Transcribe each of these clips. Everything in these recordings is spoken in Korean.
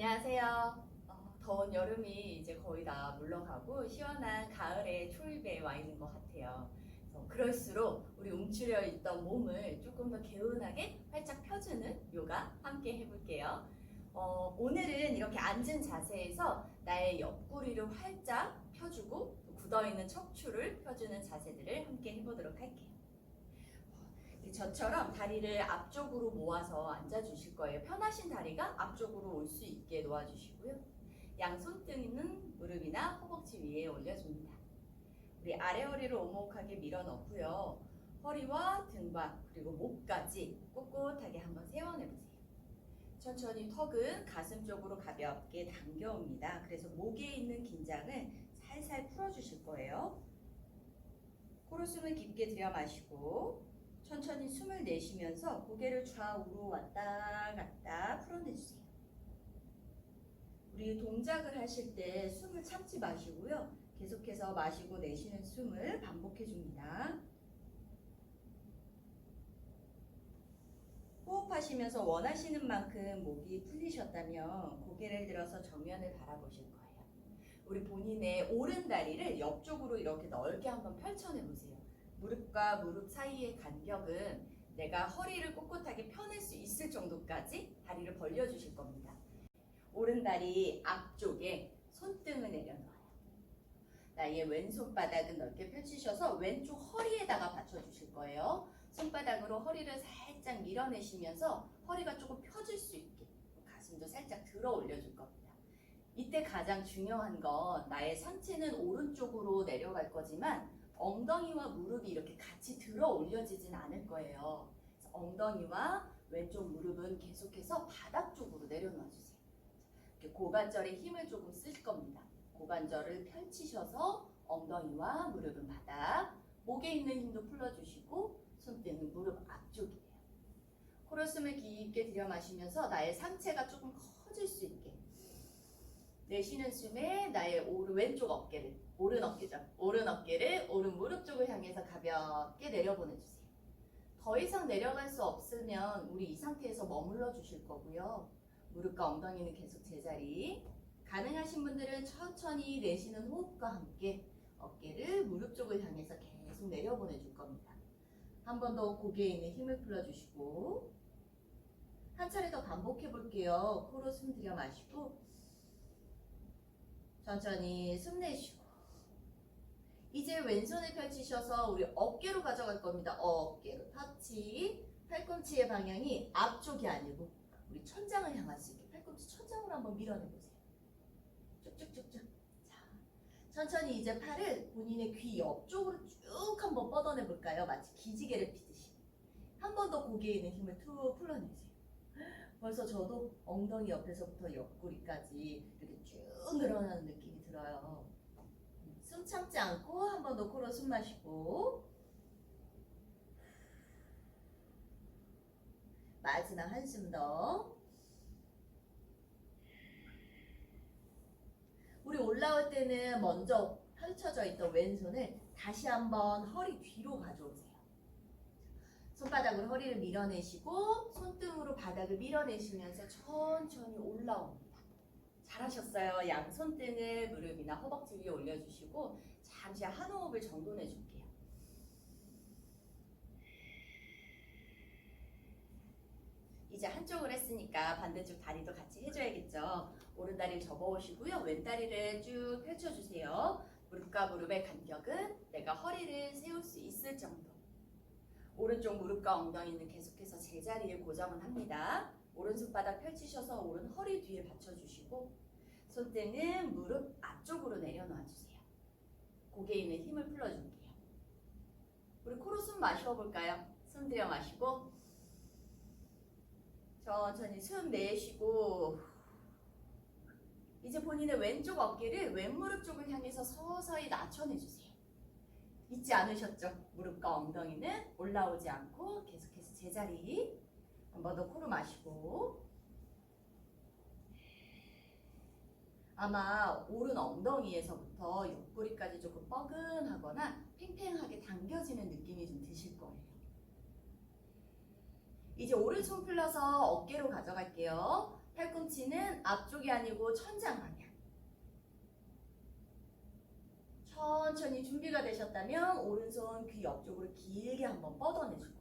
안녕하세요. 어, 더운 여름이 이제 거의 다 물러가고 시원한 가을의 초입에 와 있는 것 같아요. 그럴수록 우리 움츠려 있던 몸을 조금 더 개운하게 활짝 펴주는 요가 함께 해볼게요. 어, 오늘은 이렇게 앉은 자세에서 나의 옆구리를 활짝 펴주고 굳어있는 척추를 펴주는 자세들을 함께 해보도록 할게요. 어, 저처럼 다리를 앞쪽으로 모아서 앉아주실 거예요. 편하신 다리가 앞쪽으로 올 수 있게 놓아주시고요. 양 손등은 무릎이나 허벅지 위에 올려줍니다. 우리 아래 허리를 오목하게 밀어 넣고요. 허리와 등반 그리고 목까지 꼿꼿하게 한번 세워내보세요. 천천히 턱은 가슴 쪽으로 가볍게 당겨옵니다. 그래서 목에 있는 긴장을 살살 풀어주실 거예요. 코로 숨을 깊게 들여 마시고 천천히 숨을 내쉬면서 고개를 좌우로 왔다 갔다 풀어내주세요. 우리 동작을 하실 때 숨을 참지 마시고요. 계속해서 마시고 내쉬는 숨을 반복해 줍니다. 호흡하시면서 원하시는 만큼 목이 풀리셨다면 고개를 들어서 정면을 바라보실 거예요. 우리 본인의 오른 다리를 옆쪽으로 이렇게 넓게 한번 펼쳐내 보세요. 무릎과 무릎 사이의 간격은 내가 허리를 꼿꼿하게 펴낼 수 있을 정도까지 다리를 벌려주실 겁니다. 오른 다리 앞쪽에 손등을 내려놓아요. 나의 왼손바닥은 넓게 펼치셔서 왼쪽 허리에다가 받쳐주실 거예요. 손바닥으로 허리를 살짝 밀어내시면서 허리가 조금 펴질 수 있게 가슴도 살짝 들어 올려줄 겁니다. 이때 가장 중요한 건 나의 상체는 오른쪽으로 내려갈 거지만 엉덩이와 무릎이 이렇게 같이 들어 올려지진 않을 거예요. 엉덩이와 왼쪽 무릎은 계속해서 바닥 쪽으로 내려놔 주세요. 이렇게 고관절에 힘을 조금 쓰실 겁니다. 고관절을 펼치셔서 엉덩이와 무릎은 바닥, 목에 있는 힘도 풀어주시고 손등은 무릎 앞쪽이에요. 코로 숨을 깊게 들여 마시면서 나의 상체가 있게 내쉬는 숨에 나의 오른 왼쪽 어깨를 오른 어깨죠. 오른 어깨를 오른 무릎 쪽을 향해서 가볍게 내려보내주세요. 더 이상 내려갈 수 없으면 우리 이 상태에서 머물러 주실 거고요. 무릎과 엉덩이는 계속 제자리. 가능하신 분들은 천천히 내쉬는 호흡과 함께 어깨를 무릎 쪽을 향해서 계속 내려보내 줄 겁니다. 한 번 더 고개에 있는 힘을 풀어주시고 한 차례 더 반복해 볼게요. 코로 숨 들여 마시고 천천히 숨 내쉬고 이제 왼손을 펼치셔서 우리 어깨로 가져갈 겁니다. 어깨로 터치 팔꿈치의 방향이 앞쪽이 아니고 우리 천장을 향할 수 있게 팔꿈치 천장으로 한번 밀어내보세요. 쭉쭉쭉쭉 자, 천천히 이제 팔을 본인의 귀 옆쪽으로 쭉 한번 뻗어내 볼까요? 마치 기지개를 피듯이 한 번 더 고개에 있는 힘을 툭 풀어내세요. 벌써 저도 엉덩이 옆에서부터 옆구리까지 이렇게 쭉 늘어나는 느낌이 들어요. 숨 참지 않고 한번 더 코로 숨 마시고 마지막 한숨 더. 우리 올라올 때는 먼저 펼쳐져 있던 왼손을 다시 한번 허리 뒤로 가져오세요. 손바닥으로 허리를 밀어내시고 손등으로 바닥을 밀어내시면서 천천히 올라옵니다. 잘하셨어요. 양 손등을 무릎이나 허벅지 위에 올려주시고 잠시 한 호흡을 정돈해 줄게요. 이제 한쪽을 했으니까 반대쪽 다리도 같이 해줘야겠죠. 오른 다리를 접어오시고요. 왼 다리를 쭉 펼쳐주세요. 무릎과 무릎의 간격은 내가 허리를 세울 수 있을 정도. 오른쪽 무릎과 엉덩이는 계속해서 제자리에 고정을 합니다. 오른손바닥 펼치셔서 오른 허리 뒤에 받쳐주시고 손등은 무릎 앞쪽으로 내려놔 주세요. 고개에 있는 힘을 풀어줄게요. 우리 코로 숨 마셔볼까요? 숨 들여 마시고 천천히 숨 내쉬고 이제 본인의 왼쪽 어깨를 왼무릎 쪽을 향해서 서서히 낮춰내주세요. 잊지 않으셨죠? 무릎과 엉덩이는 올라오지 않고 계속해서 제자리 한번 더 코로 마시고 아마 오른 엉덩이에서부터 옆구리까지 조금 뻐근하거나 팽팽하게 당겨지는 느낌이 좀 드실 거예요. 이제 오른손 풀러서 어깨로 가져갈게요. 팔꿈치는 앞쪽이 아니고 천장 방향. 천천히 준비가 되셨다면 오른손 귀 옆쪽으로 길게 한번 뻗어내주고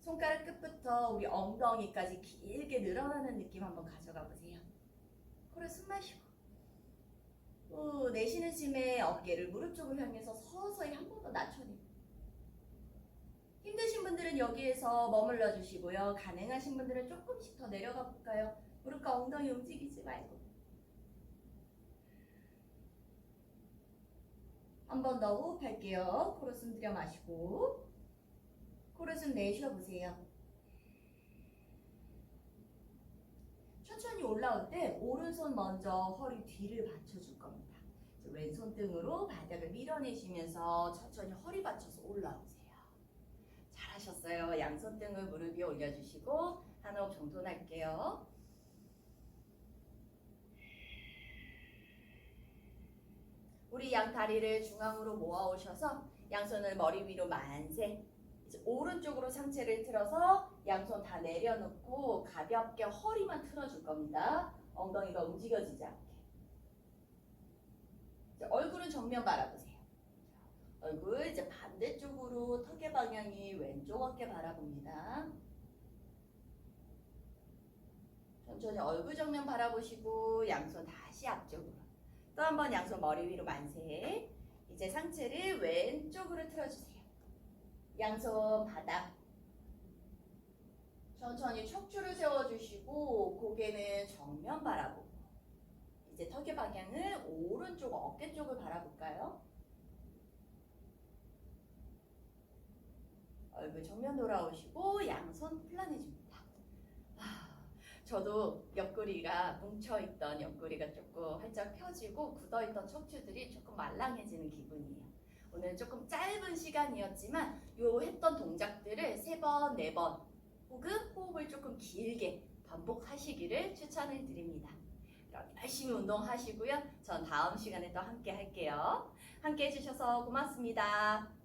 손가락 끝부터 우리 엉덩이까지 길게 늘어나는 느낌 한번 가져가 보세요. 코로 숨 마시고 후 내쉬는 숨에 어깨를 무릎 쪽을 향해서 서서히 한 번 더 낮춰내고 힘드신 분들은 여기에서 머물러 주시고요. 가능하신 분들은 조금씩 더 내려가 볼까요? 무릎과 엉덩이 움직이지 말고 한 번 더 호흡할게요. 코로 숨 들여 마시고 코로 숨 내쉬어 보세요. 천천히 올라올 때 오른손 먼저 허리 뒤를 받쳐줄 겁니다. 왼손 등으로 바닥을 밀어내시면서 천천히 허리 받쳐서 올라오세요. 잘하셨어요. 양손 등을 무릎 위에 올려주시고 한 호흡 정돈할게요. 우리 양 다리를 중앙으로 모아 오셔서 양손을 머리 위로 만세. 오른쪽으로 상체를 틀어서 양손 다 내려놓고 가볍게 허리만 틀어줄 겁니다. 엉덩이가 움직여지지 않게. 얼굴은 정면 바라보세요. 얼굴 이제 반대쪽으로 턱의 방향이 왼쪽 어깨 바라봅니다. 천천히 얼굴 정면 바라보시고 양손 다시 앞쪽으로. 또 한 번 양손 머리 위로 만세. 이제 상체를 왼쪽으로 틀어주세요. 양손 바닥. 천천히 척추를 세워주시고 고개는 정면 바라보고. 이제 턱의 방향은 오른쪽 어깨 쪽을 바라볼까요? 얼굴 정면 돌아오시고 양손 플란해줍니다. 아, 저도 옆구리가 뭉쳐있던 옆구리가 조금 활짝 펴지고 굳어있던 척추들이 조금 말랑해지는 기분이에요. 오늘 조금 짧은 시간이었지만 요 했던 동작들을 세 번, 네 번 혹은 호흡을 조금 길게 반복하시기를 추천을 드립니다. 그럼 열심히 운동하시고요. 전 다음 시간에 또 함께 할게요. 함께 해주셔서 고맙습니다.